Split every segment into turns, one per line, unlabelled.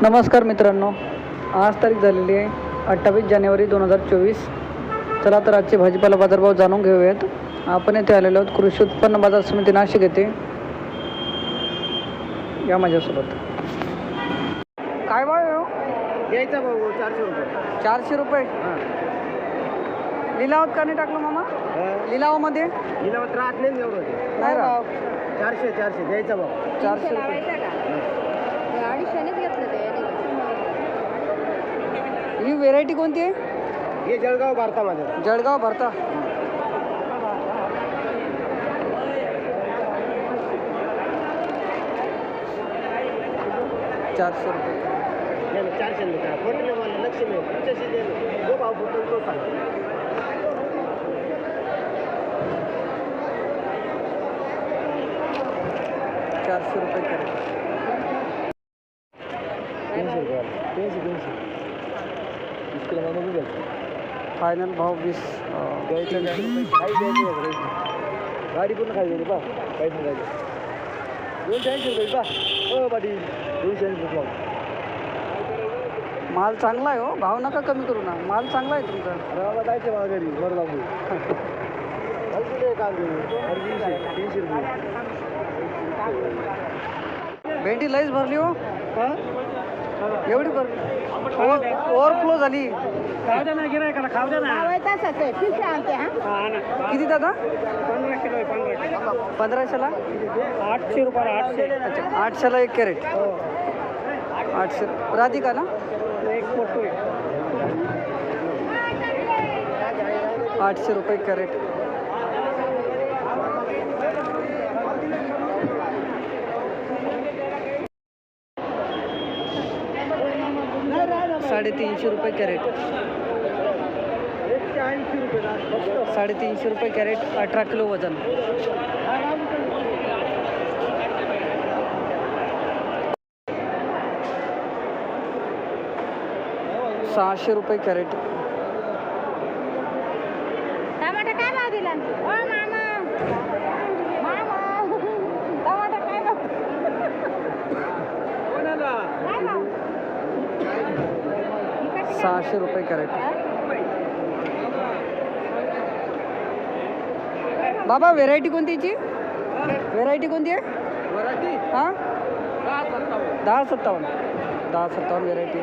नमस्कार मित्रांनो आज तारीख झालेली आहे अठ्ठावीस जानेवारी दोन हजार चोवीस. चला तर आजचे भाजीपाला बाजारभाव जाणून घेऊयात. आपण येथे आलेलो आहोत कृषी उत्पन्न बाजार समिती नाशिक येथे. या माझ्यासोबत. काय भाव आहे हो?
घ्यायचा भाऊ चारशे रुपये.
चारशे रुपये? लिलावात का नाही टाकलं मामा? लिलावामध्ये?
हिला त्रास नाही एवढं. चारशे चारशे द्यायचा भाऊ
चारशे रुपये.
अडीचशेनेच घेतलं ते
ही? व्हेरायटी कोणती आहे
हे जळगाव भारतामध्ये
जळगाव भरता। चारशे रुपये
घे ना, चारशे नाही काय फोटो मला लक्ष नाही तुमच्याशी दे ना. जो भाव फुटेल तो सांग
चारशे रुपये करेल
रुपये तीनशे इसके लिए मैंने भी देखा
फायनल भाव वीस
द्यायचं. काही द्यायचं नाही. गाडी पूर्ण खाली गेली पा. काही सांगायचं दोनशे ऐंशी रुपये पा. हो पाटील. दोनशे ऐंशी रुपये.
माल चांगला आहे हो भाव नका कमी करू ना. माल चांगला आहे तुमचा.
रावाला जायचं मला घरी बरं लागू काम तीनशे तीनशे रुपये.
भेंडी लईच भरली हो.
हा?
एवढी ओव्हरफ्लो झाली.
खाऊ द्या ना गिरायकाला खाऊ द्या ना.
तसंच आहे पिशा आणते हा.
हा ना.
किती दादा?
पंधरा किलो आहे पंधरा किलो.
पंधराशेला?
आठशे रुपयाला आठशे.
अच्छा आठशेला एक कॅरेट.
हो.
आठशे राधिका ना
एक फोटो आहे.
आठशे रुपये कॅरेट. साडेतीनशे रुपये कॅरेट. साडेतीनशे रुपये कॅरेट अठरा किलो वजन. सहाशे रुपये कॅरेट.
टमाटा काय भाव दिला? ओ मामा टमाटा काय भाव काय भाव
सहाशे रुपये कॅरेट. बाबा व्हेरायटी कोणतीची व्हेरायटी कोणती आहे?
मराठी
हां? दहा सत्तावन्न. दहा सत्तावन्न. व्हेरायटी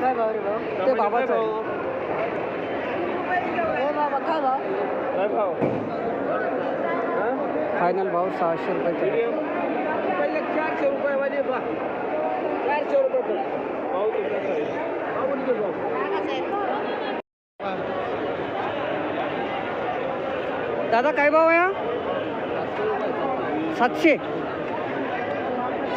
काय भाव रे भाऊ?
ते बाबाचं फायनल भाव? सहाशे रुपये
चारशे रुपये चारशे रुपये
दादा काय भाव आहे सातशे.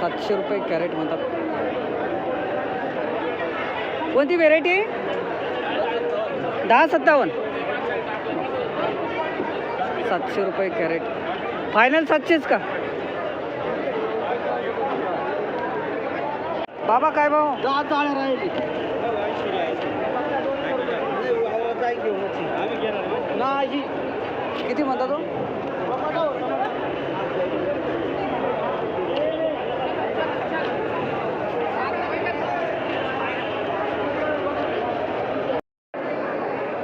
सातशे रुपये कॅरेट म्हणतात. कोणती व्हेरायटी दहा सत्तावन्न. सातशे रुपये कॅरेट. फायनल सातशेच का? बाबा काय भाव
दहा चाळ राहिली नाही.
किती म्हणता तो?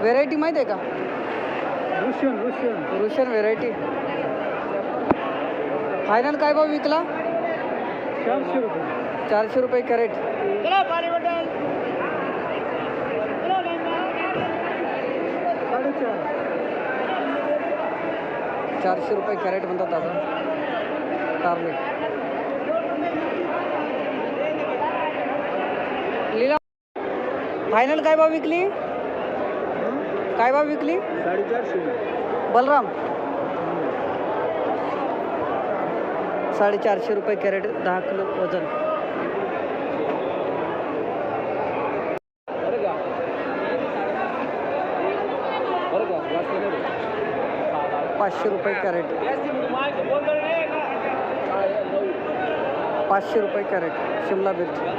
व्हेरायटी माहिती आहे का?
Russian Russian
Russian variety final काय भाव विकला?
चारशे रुपये.
चारशे रुपये कॅरेट. चारशे रुपये कॅरेट म्हणतात दादा. कारले लीला फायनल काय भाव विकली? काय भाव विकली?
साडेचारशे.
बलराम. साडेचारशे रुपये कॅरेट दहा किलो वजन
बरं का बरं का जास्त नाही
पाचशे रुपये कॅरेट. पाचशे रुपये कॅरेट शिमला मिरची.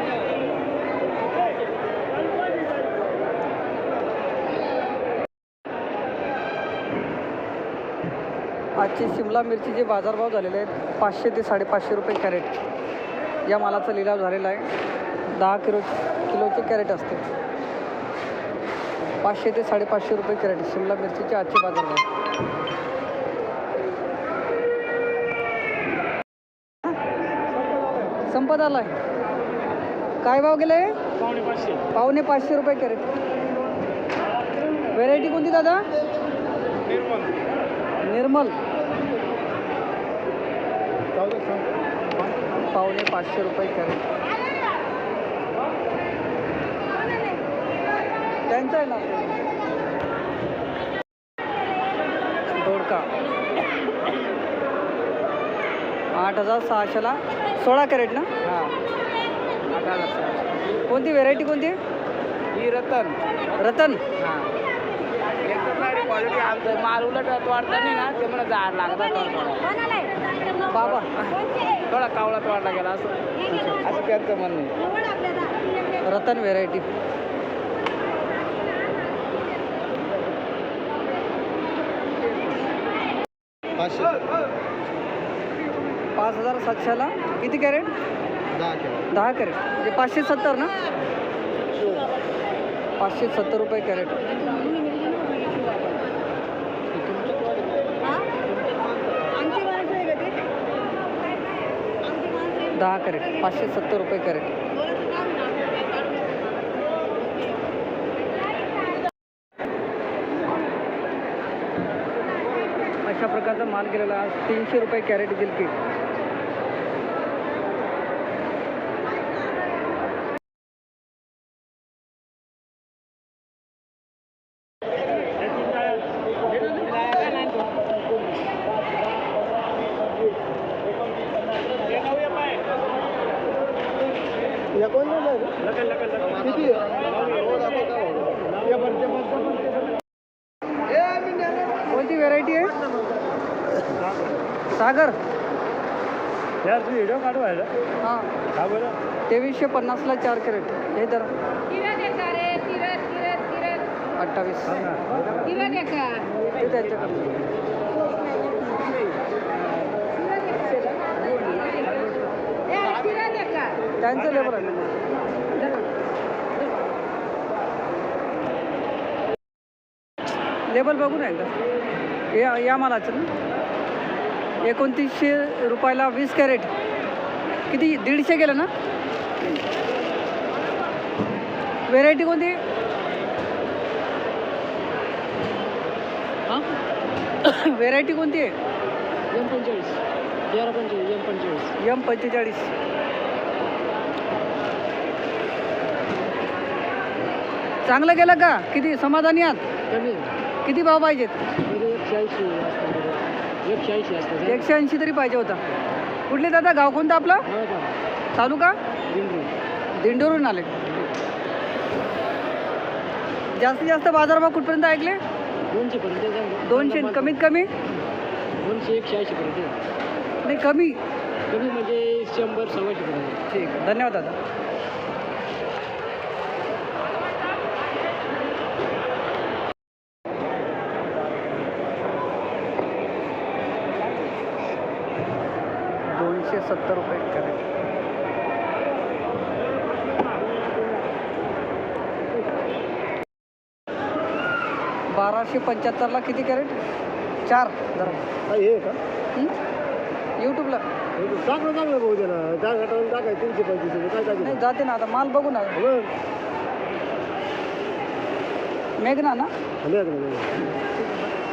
आजची शिमला मिरचीचे बाजारभाव झालेले आहेत पाचशे ते साडेपाचशे रुपये कॅरेट. या मालाचा लिलाव झालेला आहे. दहा किलो किलोचे कॅरेट असते पाचशे ते साडेपाचशे रुपये कॅरेट शिमला मिरचीचे आजचे बाजारभाव. संपत आलाय. काय भाव गेले?
पावणे पाचशे
पावणे पाचशे रुपये कॅरेट. व्हेरायटी कोणती दादा?
निर्मल.
निर्मल पावणे पाचशे रुपये कॅरेट. त्यांचं आहे ना. दोडका आठ हजार सहाशेला सोळा कॅरेट ना?
हां. आठ हजार
कोणती व्हेरायटी कोणती?
ही रतन.
रतन?
हां. क्वालिटी आमचं. माल उलट वाढता नाही ना ते थोडा
बाबा.
थोडा कावळा वाढला गेला असं. असं त्यांचं म्हणणं
रतन व्हेरायटी
पाचशे.
पाच हजार सातशेला. किती कॅरेट?
दहा
कॅरेट. म्हणजे पाचशे सत्तर ना? पाचशे सत्तर रुपये कॅरेट. दहा कॅरेट. पाचशे सत्तर रुपये कॅरेट. अशा प्रकारचा माल गेलेला आज तीनशे रुपये कॅरेट गिलकी कोणती व्हेरायटी आहे? सागर.
यार तू व्हिडिओ काढवायला
हां.
का बरं?
तेवीसशे पन्नासला चार कॅरेट हे तर अठ्ठावीस. ते त्यांच्याकडे. त्यांचं लेबर आहे. लेबल बघू ना एकदा या या मालाचं ना? एकोणतीसशे रुपयाला वीस कॅरेट. किती? दीडशे गेलं ना? व्हेरायटी कोणती? हां? व्हेरायटी कोणती आहे?
एम पंचेचाळीस. तेरा पंचेचाळीस एम पंचेचाळीस.
यम पंचेचाळीस. चांगलं गेलं का? किती? समाधानी आहात? किती भाव पाहिजेत?
एकशे ऐंशी
तरी पाहिजे होता. कुठले दादा गाव कोणतं आपलं?
का
तालुका? दिंडोरून आले. जास्तीत जास्त बाजारभाव कुठपर्यंत ऐकले?
दोनशे पर्यंत
दोनशे कमीत कमी?
दोनशे एकशे ऐंशी पर्यंत
नाही कमी.
कमी म्हणजे शंभर सव्वाशे पर्यंत.
ठीक. आहे धन्यवाद दादा. दोनशे सत्तर रुपये कॅरेट बाराशे पंच्याहत्तरला किती कॅरेट? चार. जरा
हे का?
यूट्यूबला
चांगलं चांगलं भाऊ दे ना चार घाटावरून टाकाय तीनशे पंचवीस रुपये. काय
नाही जाते ना आता. माल बघू ना. मेघना ना?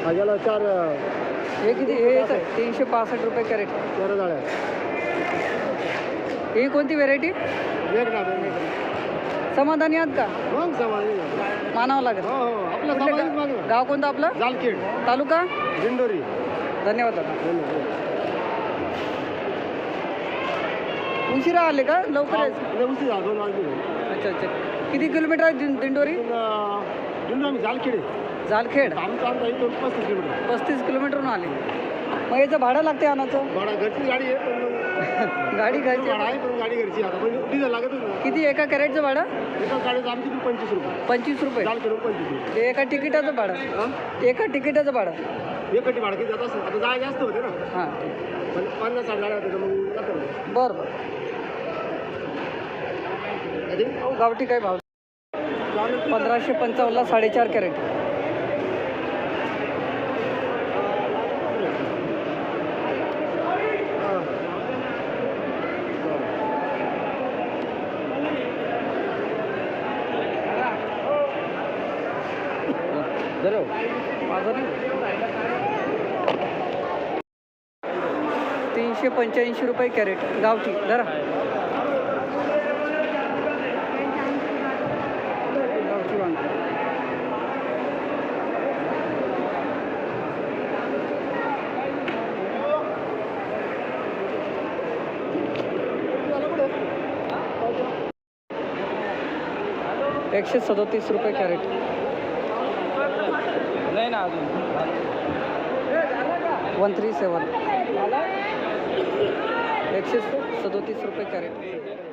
हा गेला चार
हे किती? हे येतं तीनशे पासष्ट रुपये कॅरेट.
तेरा जाळ्या.
ही कोणती व्हेरायटी समाधानी आहात का?
मग
मानावं लागेल.
हो हो. आपलं
कुठलं
समाज
गा- गाव कोणतं आपलं?
जालखेड
तालुका?
दिंडोरी.
धन्यवाद दादा. उशिरा आले का? लवकर यायचं?
झाला, दोन वाजले.
अच्छा अच्छा. किती किलोमीटर आहे दिं- दिंडोरी?
अं, दिंडोरी आम्ही जालखेड आहे.
जालखेड?
आमचं आमचा इथून पस्तीस किलोमीटर.
पस्तीस किलोमीटरहून आले. मग याचं भाडं लागते आणायचं?
भाडा घरची गाडी आहे पण
गाडी घ्यायची
भाडा आहे पण गाडी घरची आहे आता. पण डिझेल लागतच ना
किती? एका कॅरेटचं भाडं?
एका गाडीचं आमची पंचवीस रुपये.
पंचवीस रुपये?
जालखेड पंचवीस रुपये.
ते एका तिकिटाचं भाडं. एका तिकिटाचं भाडं.
एक कटी भाडं किती जात असतं आता जाय जास्त होते ना.
हां.
पण पन्नास साठ गाड्या होते मग जातं ना.
बरं बरं.
बरं
बरं गावठी काय भाव? पंधराशे पंचावन्नला साडेचार कॅरेट.
जरा
माझं नाही तीनशे पंच्याऐंशी रुपये कॅरेट गावठी धरा. गावठी वांगी. एकशे सदोतीस रुपये कॅरेट.
ना अजून?
One three seven. एकशे सदोतीस रुपये कॅरेट.